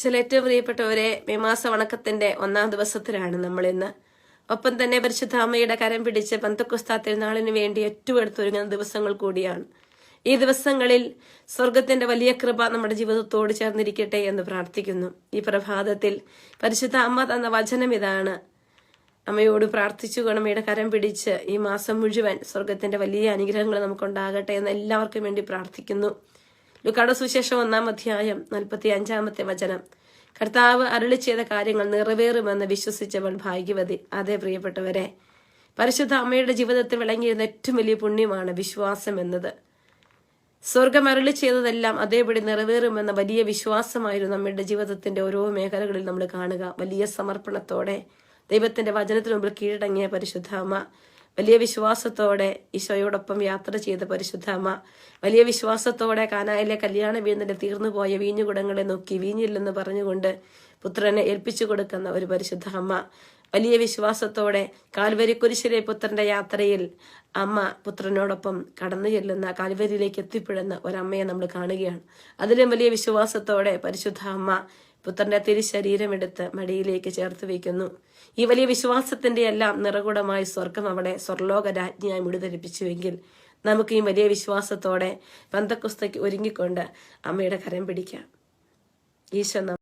ചില ഏറ്റവും പ്രിയപ്പെട്ടവരെ മേമാസ വണക്കത്തിന്റെ ഒന്നാം ദിവസത്തിലാണ് നമ്മൾ ഇന്ന് ഒപ്പം തന്നെ പരിശുദ്ധ അമ്മയുടെ കരം പിടിച്ച് പന്തക്കുസ്താ തിരുനാളിന് വേണ്ടി ഏറ്റവും ദിവസങ്ങൾ കൂടിയാണ്. ഈ ദിവസങ്ങളിൽ സ്വർഗത്തിന്റെ വലിയ കൃപ നമ്മുടെ ജീവിതത്തോട് ചേർന്നിരിക്കട്ടെ എന്ന് പ്രാർത്ഥിക്കുന്നു. ഈ പ്രഭാതത്തിൽ പരിശുദ്ധ അമ്മ തന്ന വചനം ഇതാണ്. അമ്മയോട് പ്രാർത്ഥിച്ചു അമ്മയുടെ കരം പിടിച്ച് ഈ മാസം മുഴുവൻ സ്വർഗത്തിന്റെ വലിയ അനുഗ്രഹങ്ങൾ നമുക്കുണ്ടാകട്ടെ എന്ന് എല്ലാവർക്കും വേണ്ടി പ്രാർത്ഥിക്കുന്നു. ലുക്കാട സുശേഷം ഒന്നാം അധ്യായം നാൽപ്പത്തി അഞ്ചാമത്തെ വചനം. കർത്താവ് അരുളി ചെയ്ത കാര്യങ്ങൾ നിറവേറുമെന്ന് വിശ്വസിച്ചവൾ ഭാഗ്യവതി. അതേ പ്രിയപ്പെട്ടവരെ പരിശുദ്ധ അമ്മയുടെ ജീവിതത്തിൽ വിളങ്ങിയിരുന്ന ഏറ്റവും വലിയ പുണ്യമാണ് വിശ്വാസം എന്നത്. സ്വർഗം അരുളി ചെയ്തതെല്ലാം അതേപടി നിറവേറുമെന്ന വലിയ വിശ്വാസമായിരുന്നു നമ്മുടെ ജീവിതത്തിന്റെ ഓരോ മേഖലകളിൽ നമ്മൾ കാണുക. വലിയ സമർപ്പണത്തോടെ ദൈവത്തിന്റെ വചനത്തിന് മുമ്പിൽ കീഴടങ്ങിയ അമ്മ. വലിയ വിശ്വാസത്തോടെ ഈശോയോടൊപ്പം യാത്ര ചെയ്ത പരിശുദ്ധ അമ്മ വലിയ വിശ്വാസത്തോടെ കാനായിലെ കല്യാണ വീടിന്റെ തീർന്നുപോയ വീഞ്ഞുകുടങ്ങളെ നോക്കി വീഞ്ഞില്ലെന്ന് പറഞ്ഞുകൊണ്ട് പുത്രനെ ഏൽപ്പിച്ചു കൊടുക്കുന്ന ഒരു പരിശുദ്ധ അമ്മ. വലിയ വിശ്വാസത്തോടെ കാൽവരി കുരിശിലെ പുത്രന്റെ യാത്രയിൽ അമ്മ പുത്രനോടൊപ്പം കടന്നു ചെല്ലുന്ന കാൽവരിയിലേക്ക് എത്തിപ്പെടുന്ന ഒരമ്മയെ നമ്മൾ കാണുകയാണ്. അതിലും വലിയ വിശ്വാസത്തോടെ പരിശുദ്ധ അമ്മ പുത്രന്റെ തിരുശരീരമെടുത്ത് മടിയിലേക്ക് ചേർത്ത് വയ്ക്കുന്നു. ഈ വലിയ വിശ്വാസത്തിന്റെ എല്ലാം നിറകുടമായി സ്വർഗം അവിടെ സ്വർലോക രാജ്ഞിയായി മുടിധരിപ്പിച്ചുവെങ്കിൽ നമുക്ക് ഈ വലിയ വിശ്വാസത്തോടെ പന്തക്കുസ്തയ്ക്ക് ഒരുങ്ങിക്കൊണ്ട് അമ്മയുടെ കരം പിടിക്കാം. ഈശോ